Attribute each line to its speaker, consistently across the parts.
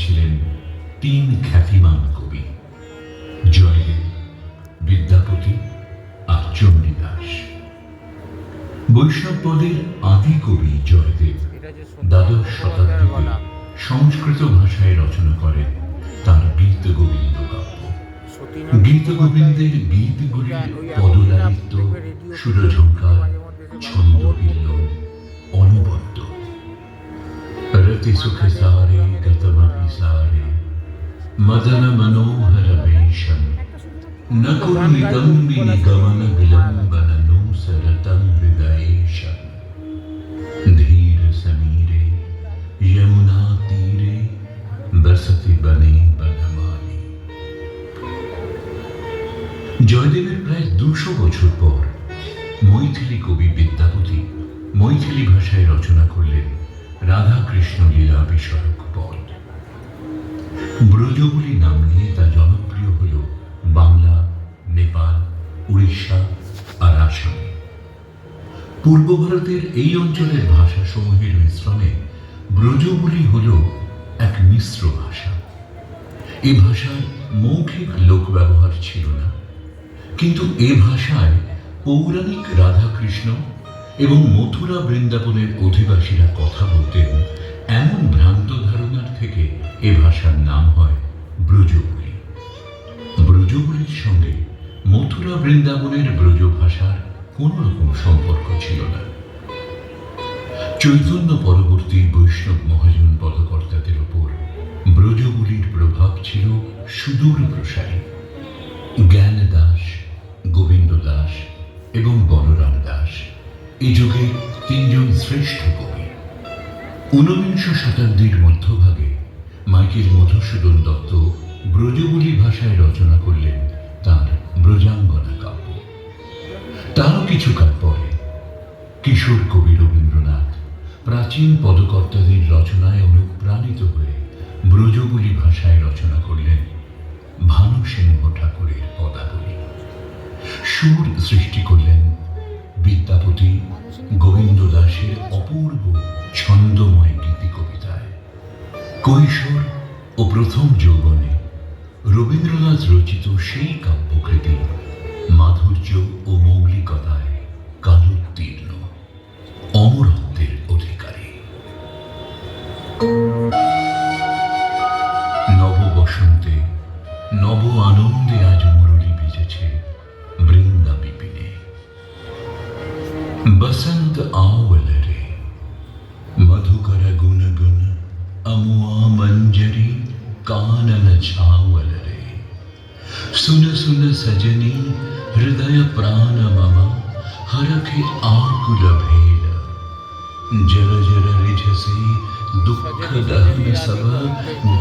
Speaker 1: ছিলেন তিন খ্যাতিমান কবি জয়দেব বিদ্যাপতি আর চণ্ডীদাস। বৈষ্ণব পদের আদি কবি জয়দেব দ্বাদশ শতাব্দীতে সংস্কৃত ভাষায় রচনা করেন তার গীত গোবিন্দ কাব্য। গীত গোবিন্দের গীতগুলির পদলালিত্য সুরঝঙ্কার ছন্দ বিল্লন অনবদ্য। রতি সুখে মদন মনোহর বেশম নকুর নিদম্বিনি গমন বিলম্বন নূসরতম হৃদয়েশম ধীর সমীরে यमुना तीरे बसती बने बनमाली জয়দেবের প্রায় দুশো বছর পর মৈথিলি কবি বিদ্যাপতি মৈথিলি ভাষায় রচনা করলেন রাধাকৃষ্ণ লীলা বিষয়ক পদ ব্রজবুলি নাম নিয়ে তা জনপ্রিয় হল বাংলা, নেপাল, উড়িষ্যা আর আসামে। পূর্ব ভারতের এই অঞ্চলের ভাষাসমূহের মিশ্রণে ব্রজবুলি হল এক মিশ্র ভাষা। এ ভাষার মৌখিক লোক ব্যবহার ছিল না, কিন্তু এ ভাষায় পৌরাণিক রাধাকৃষ্ণ এবং মথুরা বৃন্দাবনের অধিবাসীরা কথা বলতেন এমন ভ্রান্ত থেকে এ ভাষার নাম হয় ব্রজবুলি ব্রজবুলির সঙ্গে মথুরা বৃন্দাবনের ব্রজ ভাষার কোনো রকম সম্পর্ক ছিল না। চৈতন্য পরবর্তী বৈষ্ণব মহাজন পদকর্তাদের ওপর ব্রজগুলির প্রভাব ছিল সুদূর প্রসারী। জ্ঞান দাস, গোবিন্দ দাস এবং বলরাম দাস। এ যুগে তিনজন শ্রেষ্ঠ কবি। ঊনবিংশ শতাব্দীর মধ্যভাগে মাইকেল মধুসূদন দত্ত ব্রজবুলি ভাষায় রচনা করলেন তার ব্রজাঙ্গনা কাব্য। তারও কিছুকাল পরে কিশোর কবি রবীন্দ্রনাথ প্রাচীন পদকর্তাদের রচনায় অনুপ্রাণিত হয়ে ব্রজবুলি ভাষায় রচনা করলেন ভানু সিংহ ঠাকুরের পদাবলী। সুর সৃষ্টি করলেন বিদ্যাপতি গোবিন্দ দাসের অপূর্ব ছন্দময় গীতি কবিতায়। কৈশোর প্রথম যৌবনে রবীন্দ্রনাথ রচিত সেই কাব্যকৃতি মাধুর্য ও মৌলিকতায় কালোত্তীর্ণ, অমরত্বের অধিকারী। নব বসন্তে নব আনন্দে আজ মুরলি বেজেছে বৃন্দা বিপিনে বসন্ত আওলে রে মধুকর গুণ গুণ অমুয়া মঞ্জরী कानन छावल रे सुन सुन सजनी, हृदय प्राण मम हरखे आकुल भेल। जर जर रिझसे दुख दहन सब,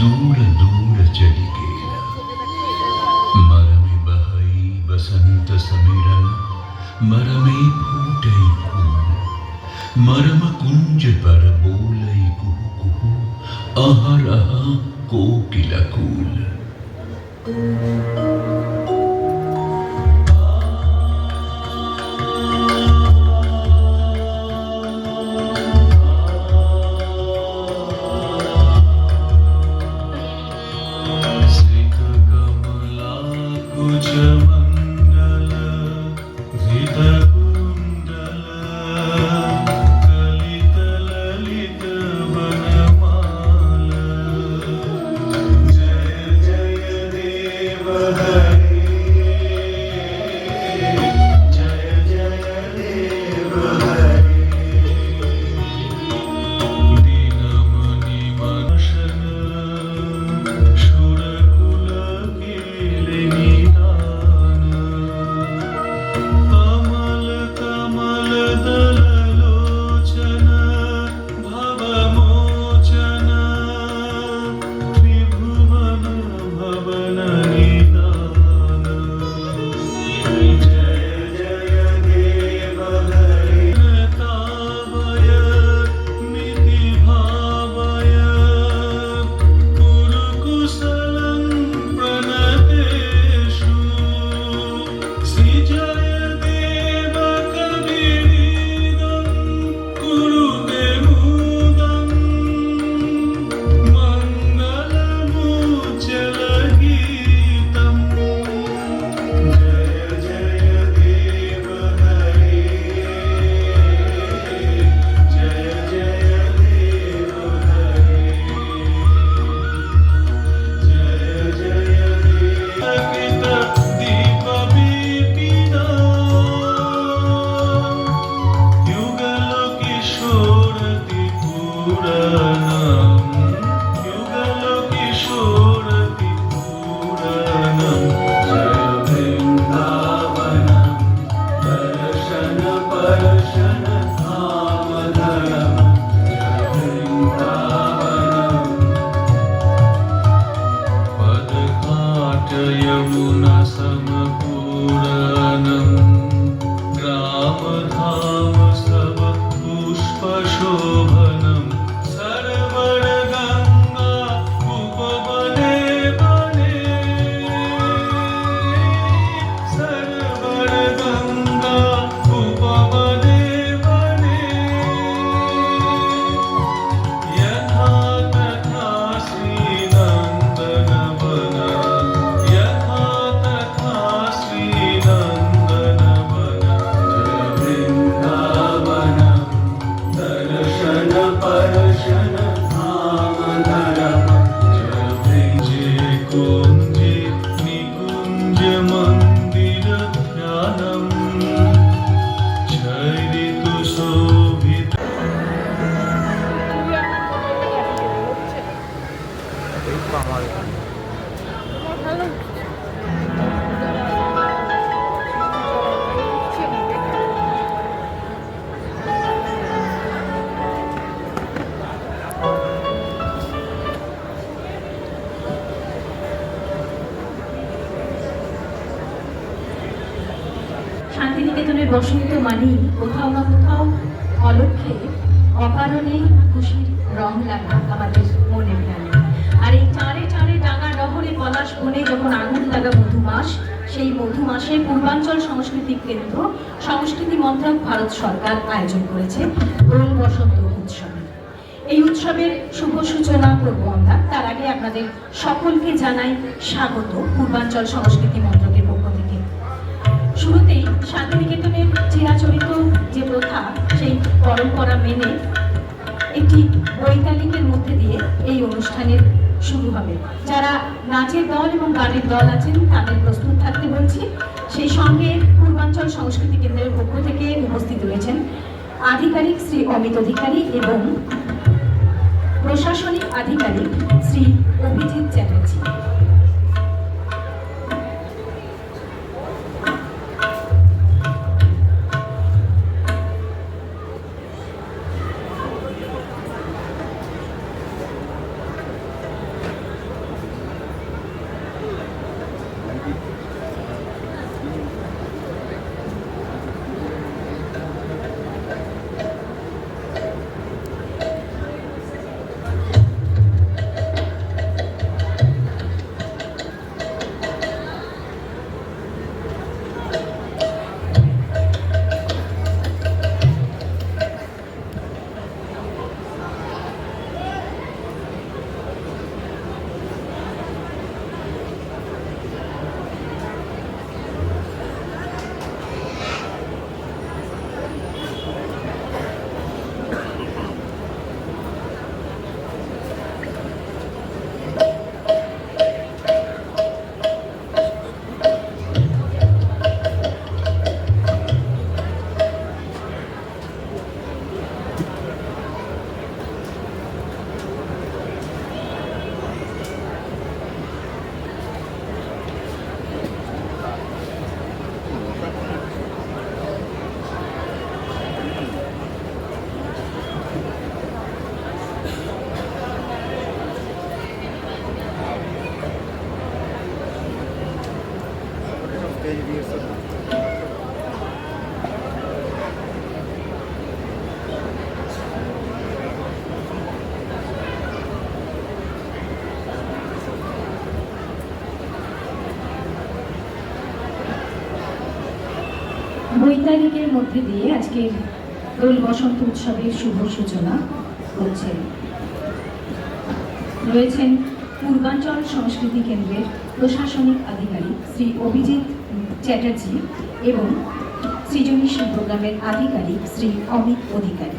Speaker 1: दूर दूर चली बहई बसंत समिरन, मरमे फूटई फूल। मरम कुंज पर बोलई कुहू कुहू अहर अह कोकिल
Speaker 2: ভালো।
Speaker 3: শান্তিনিকেতনের বসন্ত মানেই মধুমাস সেই মধুমাসে পূর্বাঞ্চল সাংস্কৃতিক কেন্দ্র, সংস্কৃতি মন্ত্রক ভারত সরকার আয়োজন করেছে দোল বসন্ত উৎসব। এই উৎসবের শুভ সূচনা করব আমরা। তার আগে আপনাদের সকলকে জানাই স্বাগত পূর্বাঞ্চল সংস্কৃতি মন্ত্রকের পক্ষ থেকে। শুরুতেই শান্তিনিকেতনের চিরাচরিত যে প্রথা, সেই পরম্পরা মেনে একটি বৈতালিকের মধ্যে দিয়ে এই অনুষ্ঠানের শুরু হবে। যারা নাচের দল এবং গানের দল আছেন, তাদের প্রস্তুত থাকতে বলছি। সেই সঙ্গে পূর্বাঞ্চল সংস্কৃতি কেন্দ্রের পক্ষ থেকে উপস্থিত রয়েছেন আধিকারিক শ্রী অমিত অধিকারী এবং প্রশাসনিক আধিকারিক শ্রী অভিজিৎ চ্যাটার্জি। বৈতারিকের মধ্যে দিয়ে আজকের দোল বসন্ত উৎসবের শুভ সূচনা হচ্ছে। রয়েছেন পূর্বাঞ্চল সংস্কৃতি কেন্দ্রের প্রশাসনিক আধিকারিক শ্রী অভিজিৎ চ্যাটার্জি এবং সৃজনীশীল প্রোগ্রামের আধিকারিক শ্রী অমিত অধিকারী।